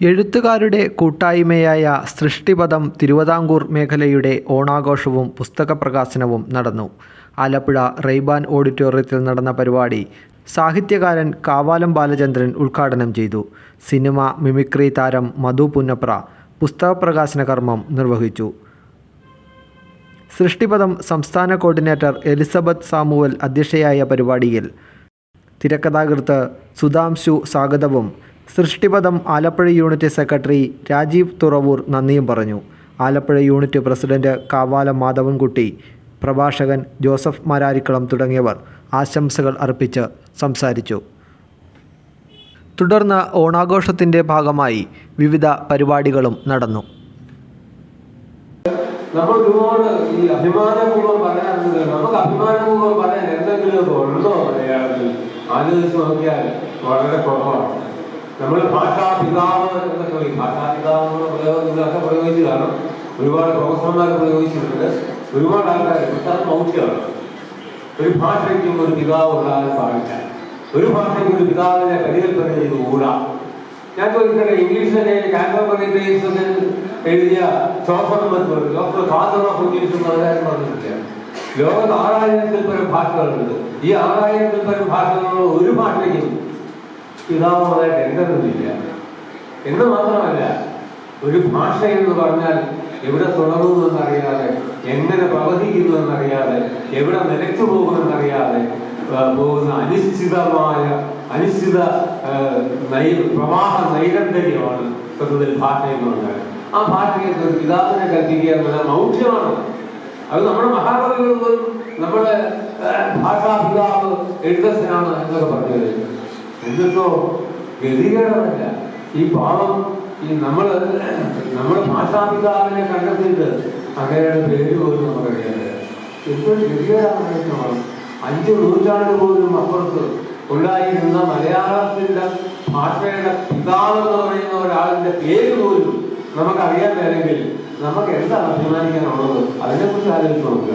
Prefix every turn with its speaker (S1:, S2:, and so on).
S1: എഴുത്തുകാരുടെ കൂട്ടായ്മയായ സൃഷ്ടിപഥം തിരുവിതാംകൂർ മേഖലയുടെ ഓണാഘോഷവും പുസ്തക പ്രകാശനവും നടന്നു. ആലപ്പുഴ റെയ്ബാൻ ഓഡിറ്റോറിയത്തിൽ നടന്ന പരിപാടി സാഹിത്യകാരൻ കാവാലം ബാലചന്ദ്രൻ ഉദ്ഘാടനം ചെയ്തു. സിനിമ മിമിക്രി താരം മധു പുന്നപ്ര പുസ്തക പ്രകാശന കർമ്മം നിർവഹിച്ചു. സൃഷ്ടിപഥം സംസ്ഥാന കോർഡിനേറ്റർ എലിസബത്ത് സാമുവൽ അധ്യക്ഷയായ പരിപാടിയിൽ തിരക്കഥാകൃത്ത് സുധാംശു സ്വാഗതവും സൃഷ്ടിപഥം ആലപ്പുഴ യൂണിറ്റ് സെക്രട്ടറി രാജീവ് തുറവൂർ നന്ദിയും പറഞ്ഞു. ആലപ്പുഴ യൂണിറ്റ് പ്രസിഡന്റ് കാവാലം മാധവൻകുട്ടി പ്രഭാഷകൻ ജോസഫ് മരാരിക്കളം തുടങ്ങിയവർ ആശംസകൾ അർപ്പിച്ച് സംസാരിച്ചു. തുടർന്ന് ഓണാഘോഷത്തിന്റെ ഭാഗമായി വിവിധ പരിപാടികളും നടന്നു.
S2: നമ്മൾ ഒരുപാട് ഈ അഭിമാനപൂർവം പറയാറുണ്ട്. നമുക്ക് അഭിമാനപൂർവം പറയാൻ എന്തെങ്കിലും ഉണ്ടോ മലയാളത്തിൽ? ആലോചിച്ച് നോക്കിയാൽ വളരെ കുറവാണ്. നമ്മൾ ഭാഷാ പിതാവ് എന്നൊക്കെ പറയും. ഭാഷാ പിതാവ് എന്നുള്ള പ്രയോഗം നിങ്ങളൊക്കെ പ്രയോഗിച്ച് ഒരുപാട് പ്രൊഫസർമാർ പ്രയോഗിച്ചിട്ടുണ്ട്. ഒരുപാട് ആൾക്കാർ പക്ഷെ അത് മൗഢ്യമാണ് ഒരു ഭാഷയ്ക്കും ഒരു പിതാവ് ഉണ്ടാകാൻ പാടില്ല ഒരു ഭാഷയ്ക്കും ഒരു പിതാവിനെ പരികൽപ്പന ചെയ്ത് കൂടാ ഞാൻ ചോദിക്കട്ടെ ഇംഗ്ലീഷിലെ കാൻബറി ഡേയ്സ് എഴുതിയ Chaucer doctor father of English എന്ന് പറയാൻ പറഞ്ഞിട്ടില്ല. ലോകത്ത് ആറായിരത്തിൽ പരം ഭാഷകളുണ്ട്. ഈ ആറായിരത്തിൽ പരം ഭാഷകളുള്ള ഒരു ഭാഷയ്ക്കും പിതാവുമായിട്ട് എന്തെന്നില്ല എന്ന് മാത്രമല്ല ഒരു ഭാഷ എന്ന് പറഞ്ഞാൽ എവിടെ തുടങ്ങുന്നു എന്നറിയാതെ എങ്ങനെ പ്രവഹിക്കുന്നുവെന്നറിയാതെ എവിടെ നിലച്ചു പോകുമെന്നറിയാതെ പോകുന്ന അനിശ്ചിതമായ അനിശ്ചിത നൈ പ്രവാഹ നൈരന്തര്യമാണ് സത്യത്തിൽ ഭാഷ എന്ന് പറഞ്ഞാൽ. ആ ഭാഷയെ ഒരു പിതാവിനെ കൽപ്പിക്കുക എന്നുള്ള മൗഢ്യമാണ്. അത് നമ്മുടെ മഹാകവികൾ നമ്മുടെ ഭാഷാ ഭാഷാപിതാവ് എഴുതാണ് എന്നൊക്കെ പറഞ്ഞത് എന്നിട്ടോ ഗതികേടമല്ല ഈ പാവം ഈ നമ്മൾ നമ്മുടെ ഭാഷാപിതാവിനെ കണ്ടെത്തിയിട്ട് അങ്ങയുടെ പേര് പോലും നമുക്കറിയാതെ എന്തൊരു ഗതികേടാണ് അഞ്ചു നൂറ്റാണ്ട് പോലും അപ്പുറത്ത് ഉണ്ടായിരുന്ന മലയാളത്തിന്റെ ഭാഷയുടെ പിതാവ് എന്ന് പറയുന്ന ഒരാളിന്റെ പേര് പോലും നമുക്കറിയാൻ വേണമെങ്കിൽ നമുക്ക് എന്താണ് അഭിമാനിക്കാനുള്ളത്? അതിനെക്കുറിച്ച് ആലോചിച്ച് നോക്കുക.